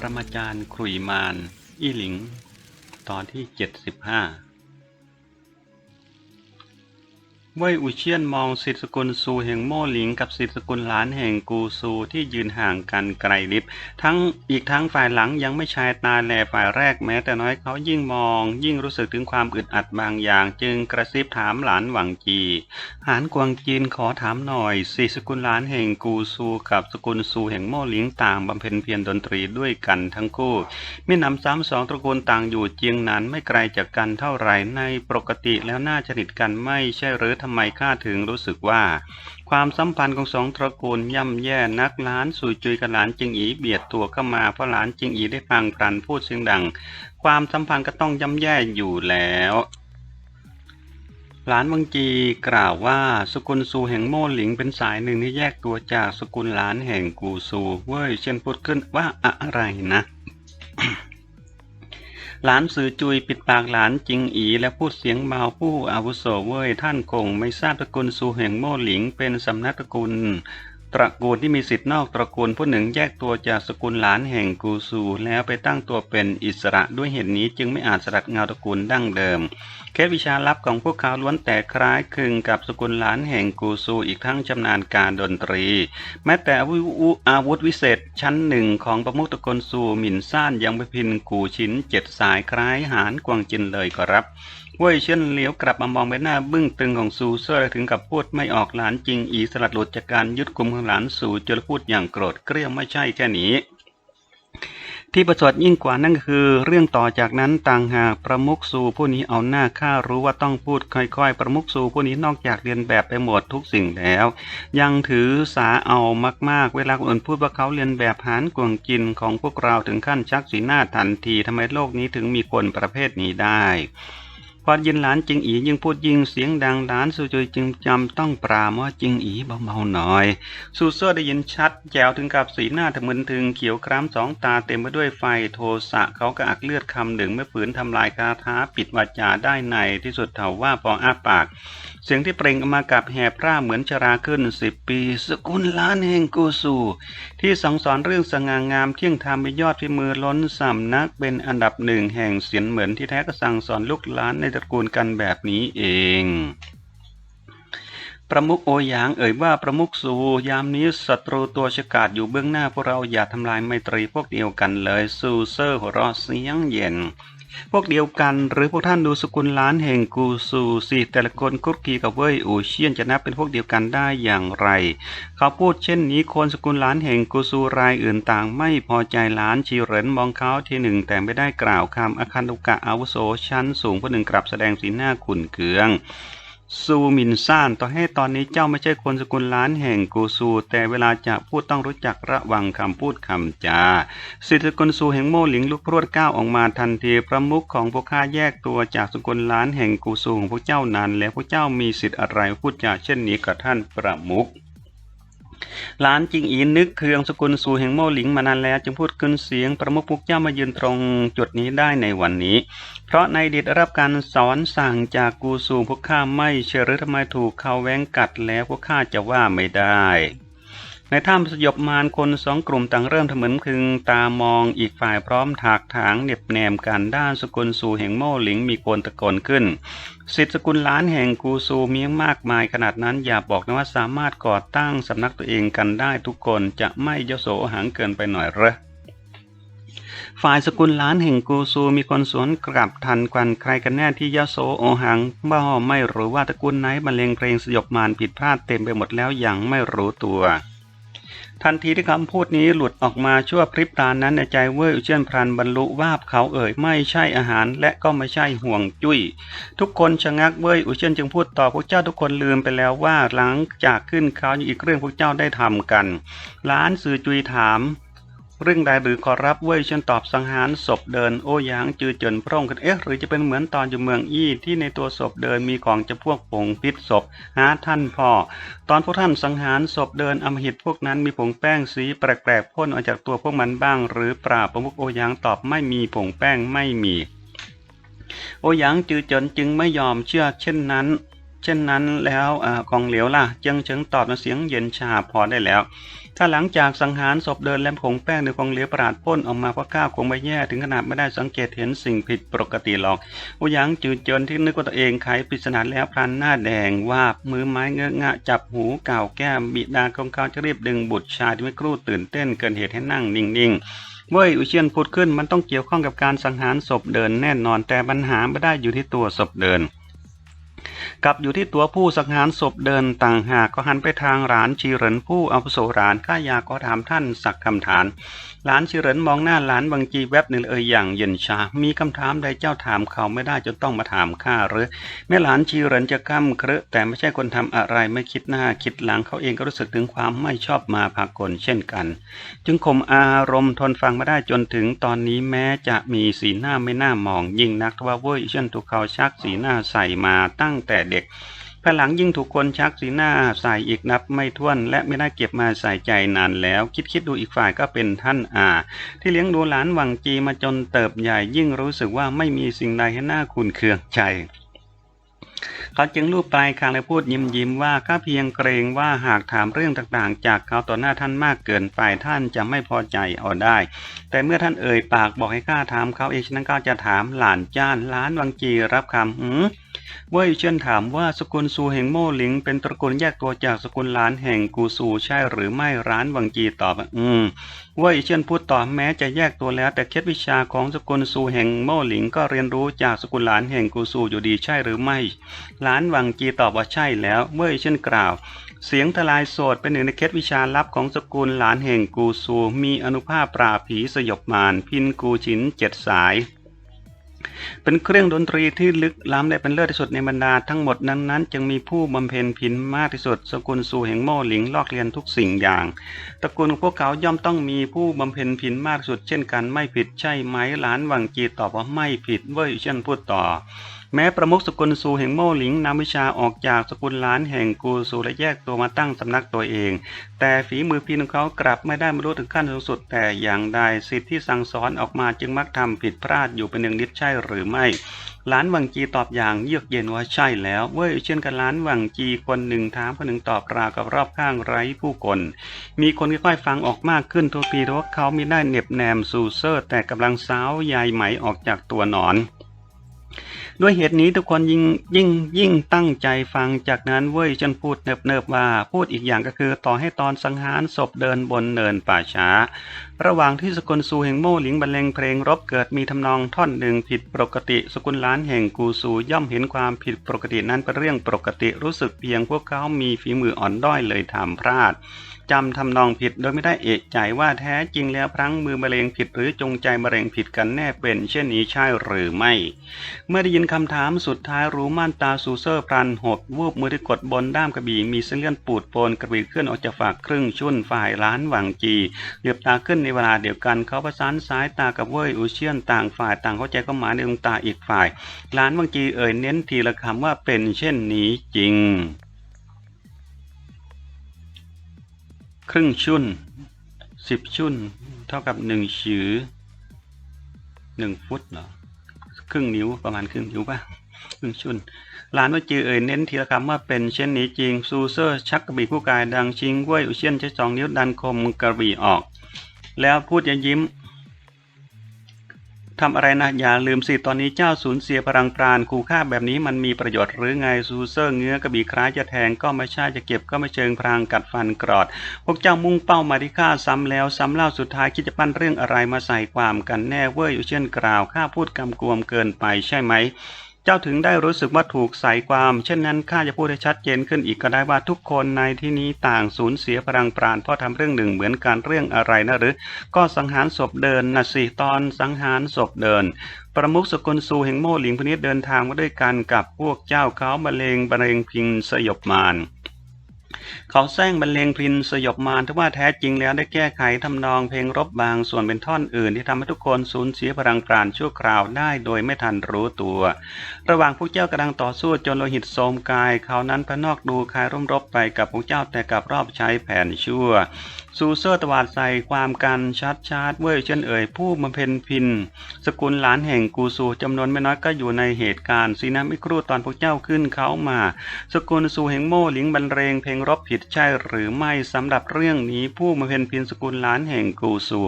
ปรมาจารย์ขรุยมาน อี้หลิง ตอนที่เจ็ดสิบห้า เว่ยอุเชียนมองสิทธิสกุลซูแห่งโม่หลิงกับสิทธิสกุลหลานแห่งกูซูที่ยืนห่างกันไกลลิบ ทั้งอีกทั้งฝ่ายหลังยังไม่ชายตาแลฝ่ายแรกแม้แต่น้อยเขายิ่งมอง ยิ่งรู้สึกถึงความอึดอัดบางอย่าง จึงกระซิบถามหลานหวังจีหานกวางจีนขอถามหน่อยสิสกุลหลานแห่งกูซูกับสกุลซูแห่งโม่หลิงต่างบำเพ็ญเพียรดนตรีด้วยกันทั้งคู่มินำซ้ำสองตระกูลต่างอยู่เจียงนานไม่ไกลจากกันเท่าไหร่ในปกติแล้วน่าจะสนิทกันไม่ใช่หรือทำไมข้าถึงรู้สึกว่า ความสัมพันธ์ของสองตระกูลย่ำแย่นักหล้านสู่จุยกับหลานจิงอีเบียดตัวเข้ามาเพราะหลานจิงอีได้ฟังพรันพูดเสียงดัง ความสัมพันธ์ก็ต้องย่ำแย่อยู่แล้วหลานวังจีกล่าวว่าสกุลซูแห่งโม่หลิงเป็นสายหนึ่งที่แยกตัวจากสกุลหลานแห่งกูซู เว้ยเช่นพูดขึ้นว่าอะไรนะ หลานสือจุยปิดปากหลานจิงอีและพูดเสียงเบาผู้อาวุโสเว่ยท่านคงไม่ทราบตระกูลซูแห่งโม่หลิงเป็นสำนักตระกูล ตระกูลที่มีสิทธินอกตระกูลผู้หนึ่งแยกตัวจากสกุลหลานแห่งกูซู แล้วไปตั้งตัวเป็นอิสระด้วยเหตุนี้จึงไม่อาจสลัดเงาตระกูลดั้งเดิม เคล็ดวิชาลับของพวกเขาล้วนแต่คล้ายคลึงกับสกุลหลานแห่งกูซูอีกทั้งชำนาญการดนตรี แม้แต่อาวุธวิเศษชั้นหนึ่งของประมุขตระกูลซูหมินซ่านยังไปพินกูชิ้นเจ็ดสายคล้ายหานกวางจินเลยก็รับ เว่ยเช่นเลี้ยวกลับมามองใบหน้าบึ้งตึงของซูเซอร์ถึงกับพูดไม่ออกหลานจริงอีสลัดหลุดจากการยึดกลุ่มของหลานสูจนพูดอย่างโกรธเกรี้ยวไม่ใช่แค่นี้ ที่ประสดยิ่งกว่านั่นคือ เรื่องต่อจากนั้นต่างหากประมุขสูผู้นี้เอาหน้าข้ารู้ว่าต้องพูดค่อยๆ ประมุขสูผู้นี้นอกจากเรียนแบบไปหมดทุกสิ่งแล้ว ยังถือสาเอามากๆ เวลาคนอื่นพูดว่าเขาเรียนแบบหานกวงจินของพวกเราถึงขั้นชักสีหน้าทันทีทำไมโลกนี้ถึงมีคนประเภทนี้ได้ พอยินหลานจิงอียิ่งพูดยิ่งเสียงดังหลานสุจุยจึงจำต้องปรามว่าจิงอีเบาๆหน่อยซูเซอได้ยินชัดแจวถึงกับสีหน้าทะมึนถึงเขียวคร้ำสองตาเต็มไปด้วยไฟโทสะเขากระอักเลือดคำหนึ่งไม่ฝืนทำลายคาถาปิดวาจาได้ในที่สุดเถาว่าพออ้าปาก สียงที่เปล่งออกมากับแหบร่าเหมือนชราขึ้นสิบปี สกุลล้านแห่งกูสูที่สังสอนเรื่องสง่างามเที่ยงธรรมไปยอดฝีมือล้นสำนักเป็นอันดับหนึ่งแห่งเสียนเหมือนที่แท้ก็สั่งสอนลูกหลานในตระกูลกันแบบนี้เองประมุขโอหยางเอ่ยว่าประมุขสูยามนี้ศัตรูตัวฉกาจอยู่เบื้องหน้าพวกเราอย่าทำลายไมตรีพวกเดียวกันเลยซูเซอร์หัวเราะเสียงเย็น พวกเดียวกันหรือพวกท่านดูสกุลล้านแห่งกูซูสิแต่ละคนคุกคีกับเว่ยอูเชียนจะนับเป็นพวกเดียวกันได้อย่างไร เขาพูดเช่นนี้คนสกุลล้านแห่งกูซูรายอื่นต่างไม่พอใจล้านชีเหรินมองเขาทีหนึ่งแต่ไม่ได้กล่าวคำอาคันตุกะอาวุโสชั้นสูงผู้หนึ่งกลับแสดงสีหน้าขุ่นเคือง ซูมินซ่านต่อให้ตอนนี้เจ้าไม่ใช่คนสกุลล้านแห่งกูซู แต่เวลาจะพูดต้องรู้จักระวังคำพูดคำจาสิทธิสกุลซูแห่งโม่หลิงลุกพรวดก้าวออกมาทันทีประมุขของพวกข้าแยกตัวจากสกุลล้านแห่งกูซูของพวกเจ้านานแล้วพวกเจ้ามีสิทธิ์อะไรพูดจาเช่นนี้กับท่านประมุข ลานจิงอีนึกเคืองสกุลสู่แห่งโม่หลิงมานานแล้วจึงพูดขึ้นเสียงประมุขพวกเจ้ามายืนตรงจุดนี้ได้ในวันนี้ เพราะในอดีตได้รับการสอนสั่งจากกูสู่พวกข้าไม่เชื่อหรือทำไมถูกเขาแว้งกัดแล้วพวกข้าจะว่าไม่ได้ในถ้ำสยบมารคนสองกลุ่มต่างเริ่มทะมึนพึงตามองอีกฝ่ายพร้อมถากถางเหน็บแนมกันด้านสกุลสู่แห่งโม่หลิงมีโกนตะโกนขึ้น สิทธิสกุลล้านแห่งกูซูมีมากมายขนาดนั้นอย่าบอกนะว่าสามารถก่อตั้งสำนักตัวเองกันได้ทุกคนจะไม่ยโสหังเกินไปหน่อยเหรอฝ่ายสกุลล้านแห่งกูซูมีคนสวนกลับทันกวันใครกันแน่ที่ยโสโอหังบ้าไม่รู้ว่าตระกูลไหนบรรเลงเพลงสยบมารผิดพลาดเต็มไปหมดแล้วอย่างไม่รู้ตัว ทันทีที่คำพูดนี้หลุดออกมาชั่วพริบตานั้นในใจเว่ยอุเชียนพรันบรรลุว่าเขาเอ่ยไม่ใช่อาหารและก็ไม่ใช่ห่วงจุ้ย ทุกคนชะงักเว่ยอุเชียนจึงพูดต่อพวกเจ้าทุกคนลืมไปแล้วว่าหลังจากขึ้นเขาอยู่อีกเรื่องพวกเจ้าได้ทำกันล้านสื่อจุยถาม เรื่องใดหรือขอรับเว่ยเชนตอบสังหารศพเดินโอ้ยางจือเจินพร่องกันเอ๊ะหรือจะเป็นเหมือนตอนอยู่เมืองอี้ที่ในตัวศพเดินมีของจะพวกผงพิษศพหาท่านพ่อ ตอนพวกท่านสังหารศพเดินอำมหิตพวกนั้นมีผงแป้งสีแปลกๆพ่นออกจากตัวพวกมันบ้างหรือเปล่าประมุขโอยางตอบไม่มีผงแป้งไม่มี โอหยางจือเจินจึงไม่ยอมเชื่อเช่นนั้น เช่นนั้นแล้วอกองเหลียวล่ะ เจิงเฉิงตอบมาเสียงเย็นชาพอได้แล้ว ถ้าหลังจากสังหารศพเดินแลมผงแป้งหรือของเหลวประหลาดพ่นออกมาเพราะก้าวคงไม่แย่ถึงขนาดไม่ได้สังเกตเห็นสิ่งผิดปกติหรอกอุยังจืดจนที่นึกว่าตัวเองไขปริศนาแล้วพลันหน้าแดงว่าบมือไม้เงอะงะจับหูเก่าแก้มบิดาของเขาจะรีบดึงบุตรชายที่ไม่ครู่ตื่นเต้นเกินเหตุให้นั่งนิ่งๆเว้ยอุเชียนพูดขึ้นมันต้องเกี่ยวข้องกับการสังหารศพเดินแน่นอนแต่ปัญหาไม่ได้อยู่ที่ตัวศพเดิน กลับอยู่ที่ตัวผู้สังหารศพเดินต่างหากก็หันไปทางหลานชีเหรินผู้อาวุโสหลานข้าอยากขอถามท่านสักคำถามหลานชีเหรินมองหน้าหลานวังจีแวบหนึ่งเอ่ยอย่างเย็นชา มีคำถามใดเจ้าถามเขาไม่ได้จนต้องมาถามข้าหรือแม่หลานชีเหรินจะก้ำเครือแต่ไม่ใช่คนทำอะไรไม่คิดหน้าคิดหลังเขาเองก็รู้สึกถึงความไม่ชอบมาพากลเช่นกัน จึงข่มอารมณ์ทนฟังมาได้จนถึงตอนนี้แม้จะมีสีหน้าไม่น่ามองยิ่งนักทว่าเว้ยเช่นถูกเขาชักสีหน้าใส่มาตั้งแต่เด็กภายหลังยิ่งถูกคนชักสีหน้าใส่อีกนับไม่ถ้วน และไม่ได้เก็บมาใส่ใจนานแล้ว คิดคิดดูอีกฝ่ายก็เป็นท่านอา ที่เลี้ยงดูหลานวังจีมาจนเติบใหญ่ยิ่งรู้สึกว่าไม่มีสิ่งใดให้หน้าคุณเคืองใจเขาจึงรูปปลายคางและพูดยิ้มยิ้มว่าข้าเพียงเกรงว่าหากถามเรื่องต่างๆ จากเขาต่อหน้าท่านมากเกินไปท่านจะไม่พอใจเอาได้ แต่เมื่อท่านเอ่ยปากบอกให้ข้าถามเขาเองฉะนั้นก็จะถามหลานจ้านหลานวังจีรับคำหืม เว่ยเชิญถามว่าสกุลซูแห่งโม่หลิง เป็นตระกูลแยกตัวจากสกุลหลานแห่งกูซูใช่หรือไม่ร้านวังจีตอบว่าอืมเว่ยเชิญพูดต่อแม้จะแยกตัวแล้ว แต่เคล็ดวิชาของสกุลซูแห่งโม่หลิง ก็เรียนรู้จากสกุลหลานแห่งกูซูอยู่ดีใช่หรือไม่หลานวังจีตอบว่าใช่แล้วเว่ยเชิญกล่าวเสียงทลายโสดเป็นหนึ่งในเคล็ดวิชาลับของสกุลหลานแห่งกูซู มีอนุภาพปราผีสยบมารพินกูชินเจ็ดสาย เป็นเครื่องดนตรีที่ลึกล้ำและเป็นเลิศที่สุดในบรรดาทั้งหมดนั้นนั้น จึงมีผู้บำเพ็ญพินมากที่สุด สกุลสู่แห่งโม่หลิงลอกเรียนทุกสิ่งอย่าง ตระกูลของพวกเขาย่อมต้องมีผู้บำเพ็ญพินมากที่สุด เช่นกันไม่ผิดใช่ไหมหลานวังจีตอบว่าไม่ผิดเว่ยเช่นพูดต่อ แม้ประมุขสกุลซูแห่งโม่หลิงนำวิชาออกจากสกุลล้านแห่งกูซูและแยกตัวมาตั้งสำนักตัวเอง แต่ฝีมือพินของเขากลับไม่ได้บรรลุถึงขั้นสูงสุด แต่อย่างใดสิทธิที่สั่งสอนออกมาจึงมักทำผิดพลาดอยู่เป็นหนึ่งนิดใช่หรือไม่หลานวังจีตอบอย่างเยือกเย็นว่าใช่แล้วเว้ยเช่นกันหลานวังจีคนหนึ่งถามคนหนึ่งตอบราวกับรอบข้างไร้ผู้คนมีคนค่อยๆฟังออกมากขึ้นทุกปีเพราะว่าเขามีได้เหน็บแนมซูเซอร์ แต่กำลังสาวใยไหมออกจากตัวหนอน ด้วยเหตุนี้ทุกคนยิ่งยิ่งยิ่งตั้งใจฟังจากนั้นเว้ยจนพูดเนิบๆว่า พูดอีกอย่างก็คือต่อให้ตอนสังหารศพเดินบนเนินป่าช้า ระหว่างที่สกุลซูแห่งโม่หลิงบรรเลงเพลงรบเกิดมีทำนองท่อนหนึ่งผิดปกติ สกุลล้านแห่งกูซูย่อมเห็นความผิดปกตินั้นเป็นเรื่องปกติรู้สึกเพียงพวกเขามีฝีมืออ่อนด้อยเลยทำพลาดจำทำนองผิดโดยไม่ได้เอกใจว่าแท้จริงแล้วพลั้งมือมะเร็งผิด หรือจงใจมะเร็งผิดกันแน่เป็น เช่นนี้ใช่หรือไม่ เมื่อได้ยินคำถามสุดท้ายรู้ม่านตาซูเซอร์พลันหดวูบมือที่กดบนด้ามกระบี่มีเส้นเลื่อดปูดโปนกระบี่ขึ้นออกจากฝากครึ่งชุ่นฝ่ายล้านหวังจีเหลือบตาขึ้นในเวลาเดียวกันเขาประสานสายตากับเว่ยอุเชียนต่างฝ่ายต่างเข้าใจก็หมายในดวงตาอีกฝ่ายล้านหวังจีเอ่ยเน้นทีละคำว่าเป็นเช่นนี้จริง ครึ่งชุ่นสิบชุ่น เท่ากับหนึ่งชือหนึ่งฟุตเหรอ ครึ่งนิ้วประมาณครึ่งนิ้วป่ะครึ่งชุนลานว่าจือเอ่ยเน้นทีละคำว่าเป็นเช่นนี้จริงซูเซอร์ชักกระบี่ผู้กายดังชิงเว้ยอุเชียนใช้สองนิ้วดันคมกระบี่ออก แล้วพูดจะยิ้ม ทำอะไรนะอย่าลืมสิตอนนี้เจ้าสูญเสียพลังปราณคู่ค่าแบบนี้มันมีประโยชน์หรือไงซูเซอร์เงื้อกระบี่คล้ายจะแทงก็ไม่ใช่จะเก็บก็ไม่เชิงพรางกัดฟันกรอด พวกเจ้ามุ่งเป้ามาที่ข้าซ้ำแล้วซ้ำเล่าสุดท้ายคิดจะปั้นเรื่องอะไรมาใส่ความกันแน่เว้ยอุเช่นกล่าวข้าพูดกำกวมเกินไปใช่ไหม จ้าถึงได้รู้สึกว่าถูกใส่ความ เช่นนั้นข้าจะพูดให้ชัดเจนขึ้นอีกก็ได้ว่าทุกคนในที่นี้ต่างสูญเสียพลังปราณเพราะทำเรื่องหนึ่งเหมือนการเรื่องอะไรนะหรือ ก็สังหารศพเดินนะสิตอนสังหารศพเดิน ประมุขสกุลซูแห่งโม่หลิงพนิษเดินทางมาด้วยกันกับพวกเจ้าเขาบะเลงบรรเลงพิงสยบมาร เขาแซงบรรเลงพลินสยบมารทว่าแท้จริงแล้วได้แก้ไขทำนองเพลงรบบางส่วนเป็นท่อนอื่นที่ทำให้ทุกคนสูญเสียพลังปราณชั่วคราวได้โดยไม่ทันรู้ตัว ระหว่างพวกเจ้ากำลังต่อสู้จนโลหิตโสมกาย เขานั้นพนอกดูคายร่มรบไปกับพวกเจ้าแต่กลับรอบใช้แผนชั่ว ซูเซอร์ตวาดใส่ความกันชัดชาดเว้ยเช่นเอ่ยผู้บำเพ็ญพิน สกุลหลานแห่งกูซูจำนวนไม่น้อยก็อยู่ในเหตุการณ์สีน้ำมิครูตอนพวกเจ้าขึ้นเขามา สกุลซูแห่งโม่หลิงบรรเลงเพลงรบผิดใช่หรือไม่สำหรับเรื่องนี้ผู้บำเพ็ญพินสกุลหลานแห่งกูซู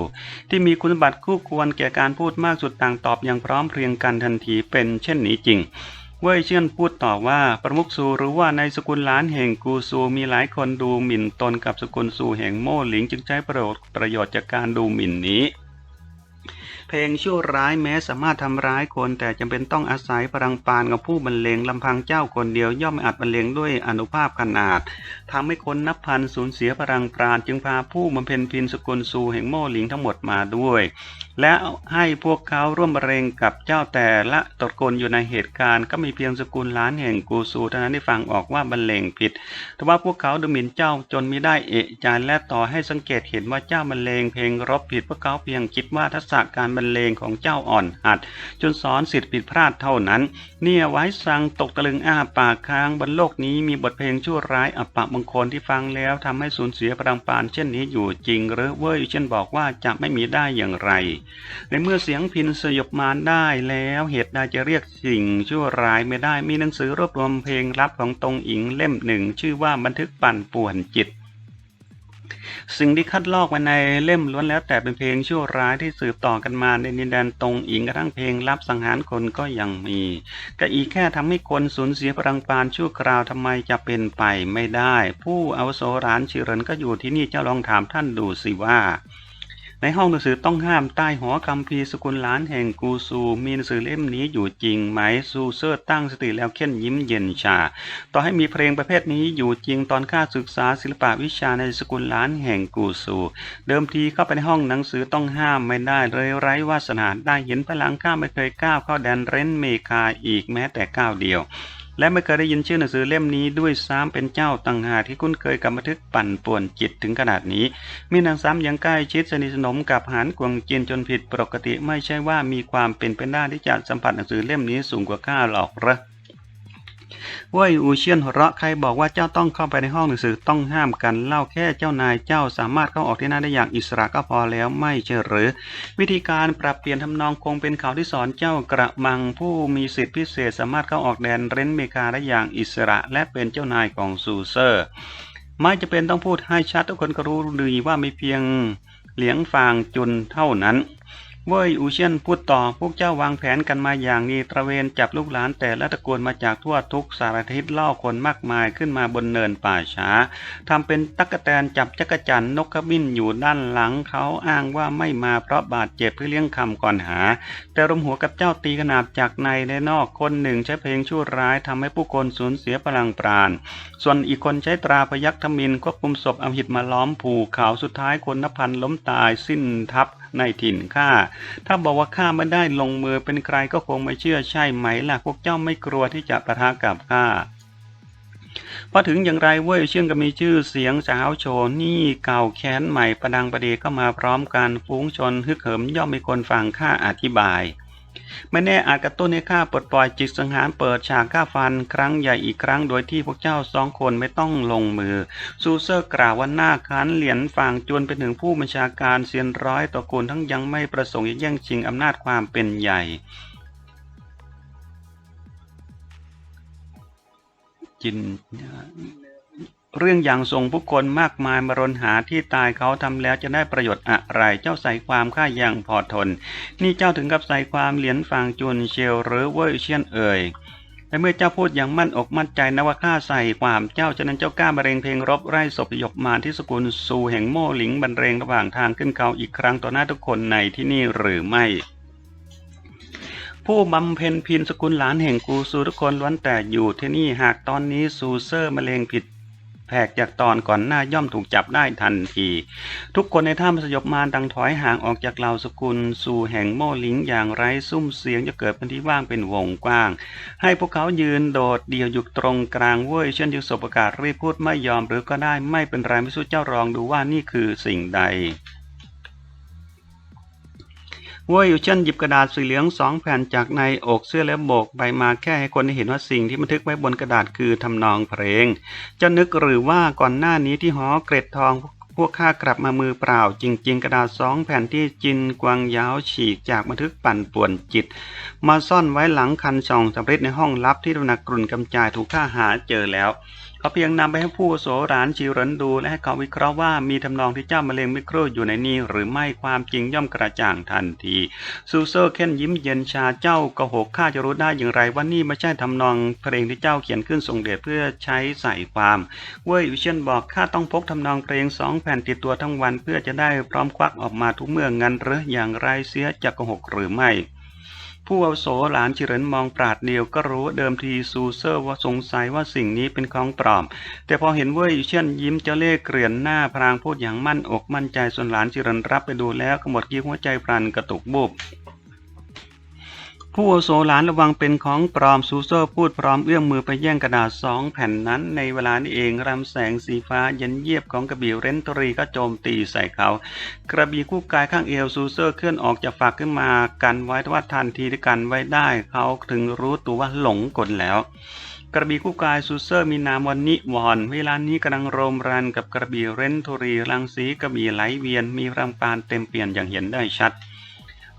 ที่มีคุณบัติคู่ควรแก่การพูดมากสุดต่างตอบอย่างพร้อมเพรียงกันทันทีเป็นเช่นนี้จริง เว่ยเชียนพูดต่อว่าประมุขซูหรือว่าในสกุลล้านแห่งกูซูมีหลายคนดูหมิ่นตนกับสกุลซูแห่งโม่หลิงจึงใช้ประโยชน์ประโยชน์จากการดูหมิ่นนี้ เพลงชั่วร้ายแม้สามารถทำร้ายคนแต่จำเป็นต้องอาศัยพลังปานกับผู้บรรเลงลำพังเจ้าคนเดียวย่อมไม่อาจบรรเลงด้วยอนุภาพขนาดทำให้คนนับพันสูญเสียพลังปราณจึงพาผู้บำเพ็ญพินสกุลซูแห่งโม่หลิงทั้งหมดมาด้วย และให้พวกเขาร่วมบรรเลงกับเจ้าแต่ละตระกูลอยู่ในเหตุการณ์ ก็มีเพียงสกุลล้านแห่งกูซูเท่านั้นที่ฟังออกว่าบรรเลงผิดแต่ว่าพวกเขาดูหมิ่นเจ้าจนมิได้เอะใจและต่อให้สังเกตเห็นว่าเจ้าบรรเลงเพลงรบผิดพวกเขาเพียงคิดว่าทักษะการบรรเลงของเจ้าอ่อนหัด จนสอนสิทธิ์ผิดพลาดเท่านั้น เนี่ยไว้สังตกตะลึงอ้าปากค้างบนโลกนี้มีบทเพลงชั่วร้ายอับปะมงคลที่ฟังแล้วทำให้สูญเสียพลังปานเช่นนี้อยู่จริงหรือเว้ยเช่นบอกว่าจะไม่มีได้อย่างไรในเมื่อเสียงพินสยบมารได้แล้วเหตุใดจะเรียกสิ่งชั่วร้ายไม่ได้มีหนังสือรวบรวมเพลงลับของตรงอิงเล่มหนึ่ง ชื่อว่าบันทึกปั่นป่วนจิต สิ่งที่คัดลอกมาในเล่มล้วนแล้วแต่เป็นเพลงชั่วร้ายที่สืบต่อกันมาในดินแดนตรงอิงกระทั่งเพลงลับสังหารคนก็ยังมีก็อีกแค่ทำให้คนสูญเสียพลังปานชั่วคราวทำไมจะเป็นไปไม่ได้ ผู้อาวุโสรานชิเรินก็อยู่ที่นี่เจ้าลองถามท่านดูสิว่า ในห้องหนังสือต้องห้ามใต้หอคัมภีสกุลล้านแห่งกูซู มีหนังสือเล่มนี้อยู่จริงไหมซูเซอร์ตั้งสติแล้วเค้นยิ้มเย็นชา ต่อให้มีเพลงประเภทนี้อยู่จริงตอนข้าศึกษาศิลปะวิชาในสกุลล้านแห่งกูซู เดิมทีเข้าไปในห้องหนังสือต้องห้ามไม่ได้เลยไร้วาสนาได้เห็นพลังข้าไม่เคยก้าวเข้าแดนเร้นเมคาอีกแม้แต่ก้าวเดียว และไม่เคยได้ยินชื่อหนังสือเล่มนี้ด้วยซ้ำเป็นเจ้าต่างหากที่คุ้นเคยกับบันทึกปั่นป่วนจิตถึงขนาดนี้ มีนางซ้ำยังใกล้ชิดสนิทสนมกับหานกวงจีนจนผิดปกติไม่ใช่ว่ามีความเป็นไปได้ที่จะสัมผัสหนังสือเล่มนี้สูงกว่าข้าหรอกหรอ เว่ยอูเชียนหัวเราะใครบอกว่าเจ้าต้องเข้าไปในห้องหนังสือต้องห้ามกันเล่าแค่เจ้านายเจ้าสามารถเข้าออกที่นั่นได้อย่างอิสระก็พอแล้วไม่ใช่หรือ วิธีการปรับเปลี่ยนทำนองคงเป็นเขาที่สอนเจ้ากระมังผู้มีสิทธิพิเศษสามารถเข้าออกแดนเรนเมกาได้อย่างอิสระ และเป็นเจ้านายของซูเซอร์ ไม่จะเป็นต้องพูดให้ชัดทุกคนก็รู้ดีว่ามีเพียงเหลียงฟางจุนเท่านั้น เว่ยอูเชียนพูดต่อ พวกเจ้าวางแผนกันมาอย่างนี้ตระเวนจับลูกหลานแต่ละตระกูลมาจากทั่วทุกสารทิศล่อคนมากมายขึ้นมาบนเนินป่าช้าทำเป็นตั๊กแตนจับจักจันนกขมิ้นอยู่ด้านหลังเขาอ้างว่าไม่มาเพราะบาดเจ็บเพื่อเลี้ยงคำก่อนหา แต่รมหัวกับเจ้าตีขนาบจากในและนอกคนหนึ่งใช้เพลงชั่วร้ายทำให้ผู้คนสูญเสียพลังปราณ ส่วนอีกคนใช้ตราพยัคฆ์ธมินควบคุมศพอำหิตมาล้อมผูกเขาสุดท้ายคนนับพันล้มตายสิ้นทับ ในถิ่นข้าถ้าบอกว่าข้าไม่ได้ลงมือเป็นใครก็คงไม่เชื่อใช่ไหมล่ะพวกเจ้าไม่กลัวที่จะประทะกับข้าพอถึงอย่างไรเว้ยเชื่องก็มีชื่อเสียงสาวโชนนี่เก่าแค้นใหม่ประดังประเดก็มาพร้อมกันฟุ้งชนฮึกเหิมย่อมมีคนฟังข้าอธิบาย ไม่แน่อาจกระตุ้นให้ข้าปลดปล่อยจิตสังหารเปิดฉากข้าฟันครั้งใหญ่อีกครั้งโดยที่พวกเจ้าสองคนไม่ต้องลงมือ ซูเซอร์กล่าวว่าหน้าคันเหรียญฝางจนไปถึงผู้บัญชาการเซียนร้อยต่อกูลทั้งยังไม่ประสงค์จะแย่งชิงอำนาจความเป็นใหญ่ จิน เรื่องอย่างทรงผู้คนมากมายมารนหาที่ตายเขาทำแล้วจะได้ประโยชน์อะไรเจ้าใส่ความข้ายังพอทน นี่เจ้าถึงกับใส่ความเหรียญฟางจุนเชียวหรือเว่ยเชียนเอ่ยแต่เมื่อเจ้าพูดอย่างมั่นอกมั่นใจนะว่าข้าใส่ความเจ้าฉะนั้นเจ้ากล้าบรรเลงเพลงรบไร่ศพยบมารที่สกุลซูแห่งโม่หลิงบรรเลงระหว่างทางขึ้นเขาอีกครั้งต่อหน้าทุกคนในที่นี่หรือไม่ผู้บำเพ็ญพินสกุลหลานแห่งกูซูทุกคนล้วนแต่อยู่ที่นี่หากตอนนี้ซูเซอร์มะเร็งผิด แผกจากตอนก่อนหน้าย่อมถูกจับได้ทันที ทุกคนในถ้ำสยบมารดังถอยห่างออกจากเหล่าสกุล สู่แห่งโม่ลิงอย่างไร้ซุ้มเสียงจะเกิดเป็นที่ว่างเป็นวงกว้าง ให้พวกเขายืนโดดเดี่ยวอยู่ตรงกลางเว้ยเช่นยุสบประกาศรีพูดไม่ยอมหรือก็ได้ไม่เป็นไรไม่สู้เจ้ารองดูว่านี่คือสิ่งใด เว่ยอยู่เช่นหยิบกระดาษสีเหลืองสองแผ่นจากในอกเสื้อแล้วโบกใบมาแค่ให้คนได้เห็นว่าสิ่งที่บันทึกไว้บนกระดาษคือทำนองเพลงจะนึกหรือว่าก่อนหน้านี้ที่หอเกร็ดทองพวกข้ากลับมามือเปล่า จริง ๆ กระดาษสองแผ่นที่จินกวางยาวฉีกจากบันทึกปั่นป่วนจิต มาซ่อนไว้หลังคันช่องสำริดในห้องลับที่ตำหนักกรุ่นกำจายถูกข้าหาเจอแล้ว เขาเพียงนำไปให้ผู้โสรานชีรันดูและให้เขาวิเคราะห์ว่ามีทำนองที่เจ้ามะเร็งมิโครอยู่ในนี้ หรือไม่ความจริงย่อมกระจ่างทันทีซูเซอร์เค้นยิ้มเย็นชาเจ้าก็หกข้าจะรู้ได้อย่างไรว่านี่ไม่ใช่ทำนองเพลงที่เจ้าเขียนขึ้นทรงเดชเพื่อใช้ใส่ความเว่ยวิเชียนบอกข้าต้องพกทำนองเพลงสองแผ่นติดตัวทั้งวันเพื่อจะได้พร้อมควักออกมาทุกเมื่องันหรืออย่างไรเสียจะโกหกหรือไม่ ผู้อาวุโสหลานชิเรินมองปราดเดียวก็รู้เดิมทีซูเซอร์ว่าสงสัยว่าสิ่งนี้เป็นของปลอม แต่พอเห็นเว่ยเช่นยิ้มเจ้าเล่ห์เกลื่อนหน้าพรางพูดอย่างมั่นอกมั่นใจส่วนหลานชิเรินรับไปดูแล้วก็หมดกี้หัวใจพรันกระตุกบุบ ผู้โสหลานระวังเป็นของปลอมซูเซอร์พูดพร้อมเอื้อมมือไปแย่งกระดาษสองแผ่นนั้น ในเวลานี้เองรำแสงสีฟ้าเย็นเยียบของกระบี่เรนตรีก็โจมตีใส่เขา กระบี่คู่กายข้างเอวซูเซอร์เคลื่อนออกจากฝักขึ้นมากันไว้แต่ว่าทันทีที่กันไว้ได้เขาถึงรู้ตัวว่าหลงกลแล้วกระบี่คู่กายซูเซอร์มีนามวันนิวอนเวลานี้กำลังโรมรันกับกระบี่เรนทุรีรังสีกระบี่ไหลเวียนมีรำปานเต็มเปลี่ยนอย่างเห็นได้ชัด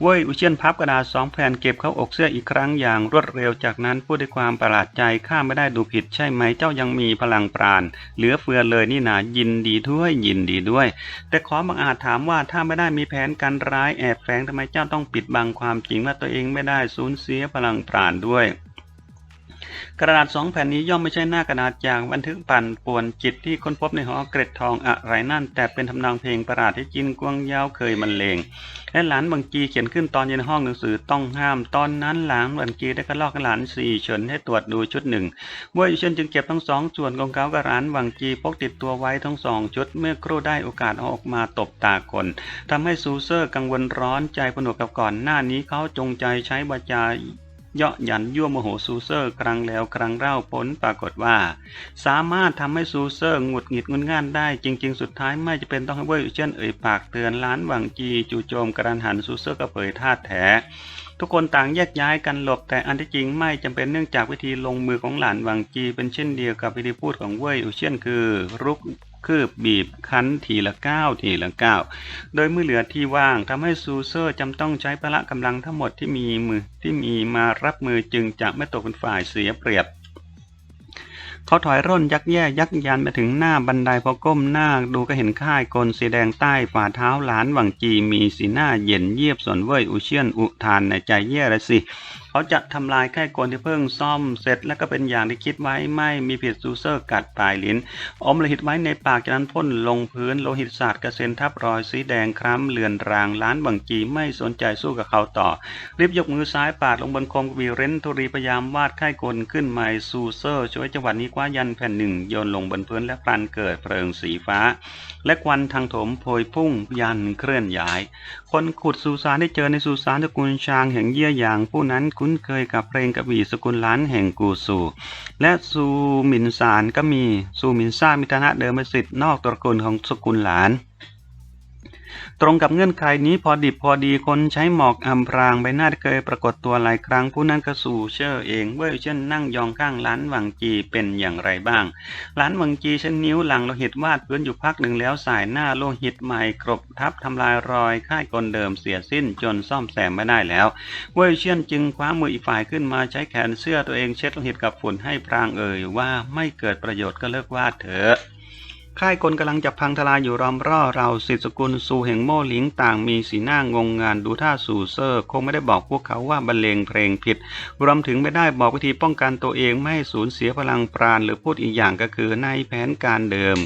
เว้ยอุเชียนพับกระดาษสองแผ่นเก็บเข้าอกเสื้ออีกครั้งอย่างรวดเร็วจากนั้นพูดด้วยความประหลาดใจข้าไม่ได้ดูผิดใช่ไหมเจ้ายังมีพลังปราณเหลือเฟือเลยนี่นายินดีด้วยยินดีด้วย แต่ขอบางอาจถามว่าถ้าไม่ได้มีแผนการร้ายแอบแฝงทำไมเจ้าต้องปิดบังความจริงว่าตัวเองไม่ได้สูญเสียพลังปราณด้วย กระดาษสองแผ่นนี้ย่อมไม่ใช่หน้ากระดาษอย่างบันทึกปั่นป่วนจิตที่ค้นพบในหอเกร็ดทองอะไรนั่น แต่เป็นทำนองเพลงประหลาดที่จินกวงยาวเคยบรรเลงและหลานบังกีเขียนขึ้นตอนอยู่ในห้องหนังสือต้องห้าม ตอนนั้นหลานบังกีได้กระลอกหลานสี่เฉินให้ตรวจดูชุดหนึ่งเว่ยเฉินจึงเก็บทั้งสองส่วนของเขากับหลานบังกีพกติดตัวไว้ทั้งสองชุดเมื่อครู่ได้โอกาสเอาออกมาตบตาคนทำให้ซูเซอร์กังวลร้อนใจผนวกกับก่อนหน้านี้เขาจงใจใช้วาจา เยาะหยันยั่วโมโหซูเซอร์ ครั้งแล้วครั้งเล่าผลปรากฏว่า สามารถทำให้ซูเซอร์หงุดหงิดงุนง่านได้ จริง ๆ สุดท้ายไม่จะเป็นต้องให้เว่ยเช่นเอ่ยปากเตือนล้านหวังจีจู่โจมกระหันซูเซอร์ก็เผยท่าแท้ทุกคนต่างแยกย้ายกันหลบแต่อันที่จริงไม่จำเป็นเนื่องจากวิธีลงมือของหลานหวังจีเป็นเช่นเดียวกับวิธีพูดของเว่ยอุเชียนคือรุก คืบบีบคั้นทีละก้าวทีละก้าวโดยมือเหลือที่ว่างทำให้ซูเซอร์จำต้องใช้พละกำลังทั้งหมดที่มีมือที่มีมารับมือจึงจะไม่ตกเป็นฝ่ายเสียเปรียบเขาถอยร่นยักแย่ยักยันไปถึงหน้าบันไดพอก้มหน้าดูก็เห็นค่ายกลสีแดงใต้ฝ่าเท้าหลานหวังจีมีสีหน้าเย็นเยียบสนเว่ยอุเชียนอุทานในใจแย่ละสิ เขาจะทำลายค่ายกลที่เพิ่งซ่อมเสร็จแล้วก็เป็นอย่างที่คิดไว้ไม่มีผิดซูเซอร์กัดปลายลิ้น อมโลหิตไว้ในปากจากนั้นพ่นลงพื้นโลหิตศาสาดกระเซ็นทับรอยสีแดงคล้ำเลือนรางล้านบังกีไม่สนใจสู้กับเขาต่อ รีบยกมือซ้ายปาดลงบนคมวีเรนทุรีพยายามวาดค่ายกลขึ้นใหม่ซูเซอร์ช่วยจังหวัดนี้คว้ายันแผ่นหนึ่งโยนลงบนพื้นและปลันเกิดเพลิงสีฟ้า และควันทางโถมโพยพุ่งยันเคลื่อนย้าย คนขุดสุสานได้เจอในสุสานตระกูลชางแห่งเยี่ยอย่างผู้นั้นคุ้นเคยกับเพลงกระบี่สกุลล้านแห่งกูซูและซูมินสานก็มีซูมินซ่ามิฐานะเดิมเป็นสิทธิ์นอกตระกูลของสกุลหลาน ตรงกับเงื่อนไขนี้พอดิบพอดีคนใช้หมอกอำพรางใบหน้าเคยปรากฏตัวหลายครั้งผู้นั้นก็สู่เชื่อเองเว้ยเช่นนั่งยองข้างล้านหวังจีเป็นอย่างไรบ้างล้านหวังจีใช้นิ้วหลังโลหิตวาดพื้นอยู่พักหนึ่งแล้วสายหน้าโลหิตใหม่กรบทับทำลายรอยค่ายกลเดิมเสียสิ้นจนซ่อมแซมไม่ได้แล้วเว่ยเชียนจึงคว้ามืออีกฝ่ายขึ้นมาใช้แขนเสื้อตัวเองเช็ดโลหิตกับฝุ่นให้พรางเอ่ยว่าไม่เกิดประโยชน์ก็เลิกวาดเถอะ ค่ายกลกำลังจะพังทลายอยู่รอมร่อเราสิทธิสกุลสู่แห่งโม่หลิงต่างมีสีหน้างงงานดูท่าสู่เซอร์คงไม่ได้บอกพวกเขาว่าบรรเลงเพลงผิด รวมถึงไม่ได้บอกวิธีป้องกันตัวเองไม่ให้สูญเสียพลังปราณหรือพูดอีกอย่างก็คือในแผนการเดิม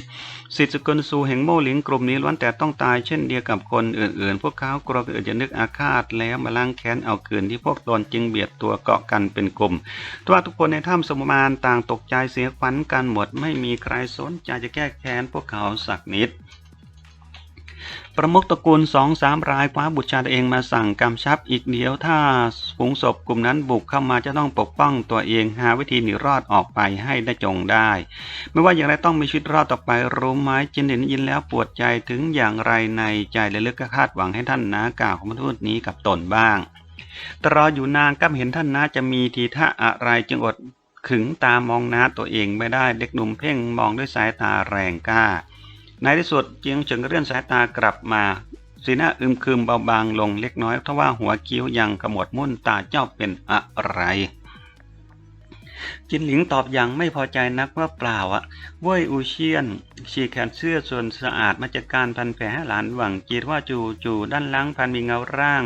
สิทธิสกุลสูแห่งโม่หลิงกลุ่มนี้ล้วนแต่ต้องตายเช่นเดียวกับคนอื่นๆ พวกเขากลัวเกิดจะนึกอาฆาตแล้วมาล้างแค้นเอาคืนที่พวกตนจึงเบียดตัวเกาะกันเป็นกลุ่มทว่าทุกคนในถ้ำสมมานต่างตกใจเสียขวัญกันหมดไม่มีใครสนใจจะแก้แค้นพวกเขาสักนิด ประมุขตระกูลสองสามรายคว้าบุตรชายตัวเองมาสั่งกำชับอีกเดียวถ้าฝูงศพกลุ่มนั้นบุกเข้ามาจะต้องปกป้องตัวเองหาวิธีหนีรอดออกไปให้ได้จงได้ ไม่ว่าอย่างไรต้องมีชีวิตรอดต่อไปรู้ไหมจินเห็นยินแล้วปวดใจถึงอย่างไรในใจและลึกก็คาดหวังให้ท่านนากล่าวของมนุษย์นี้กับตนบ้างแต่รออยู่นานก็ไม่เห็นท่านนาจะมีทีท่าอะไรจึงอดขึงตามองนาตัวเองไม่ได้เด็กหนุ่มเพ่งมองด้วยสายตาแรงกล้า ในที่สุดเจียงเฉิงก็เลื่อนสายตากลับมา สีหน้าอึมครึมเบาบางลงเล็กน้อยเพราะว่าหัวคิ้วยังกระหมดมุ่นตาเจ้าเป็นอะไร จินหลิงตอบอย่างไม่พอใจนักว่าเปล่าอะเว่ยอูเชียนฉีกแขนเสื้อส่วนสะอาดมาจัดการพันแผลให้หลานหวังจีดว่าจูจูด้านล่างพันมีเงาร่าง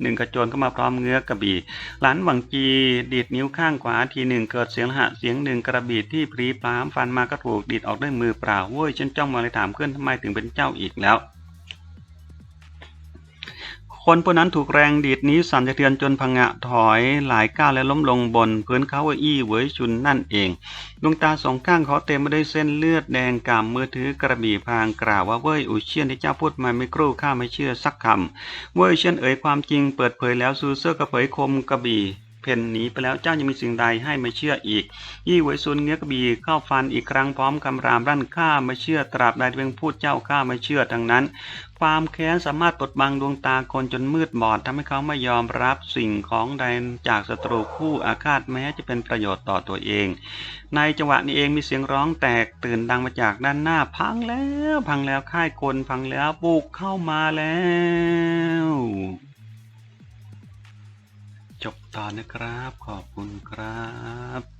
หนึ่งกระโจนเข้ามาพร้อมเงื้อกระบี่ หลานหวังจีดีดนิ้วข้างขวาทีหนึ่งเกิดเสียงหะเสียงหนึ่งกระบี่ที่พรีพรามฟันมาก็ถูกดีดออกด้วยมือเปล่าเว้ยฉันจ้องมาเลยถามขึ้นทำไมถึงเป็นเจ้าอีกแล้ว คนผู้นั้นถูกแรงดีดนี้สั่นสะเทือนจนพังงะถอยหลายก้าวและล้มลงบนพื้นเขาอี้เวยชุนนั่นเองดวงตาสองข้างเขาเต็มไปด้วยเส้นเลือดแดงกำมือถือกระบี่พางกล่าวว่าเว้ยอุเชียนที่เจ้าพูดมาไม่ครู่ข้าไม่เชื่อสักคำเว้ยเชียนเอ่ยความจริงเปิดเผยแล้วซูเซอร์กระเผยคมกระบี่ เพ่นหนีไปแล้วเจ้ายังมีสิ่งใดให้ไม่เชื่ออีก ยี่เหวยซุนเงื้อกบีเข้าฟันอีกครั้งพร้อมคำรามรั่นข้าไม่เชื่อตราบใดที่เพียงพูดเจ้าข้าไม่เชื่อทั้งนั้น ความแค้นสามารถปดบังดวงตาคนจนมืดบอดทำให้เขาไม่ยอมรับสิ่งของใดจากศัตรูคู่อาฆาตแม้จะเป็นประโยชน์ต่อตัวเอง ในจังหวะนี้เองมีเสียงร้องแตกตื่นดังมาจากด้านหน้าพังแล้ว พังแล้วค่ายกลพังแล้วบุกเข้ามาแล้ว จบตอนนะครับ ขอบคุณครับ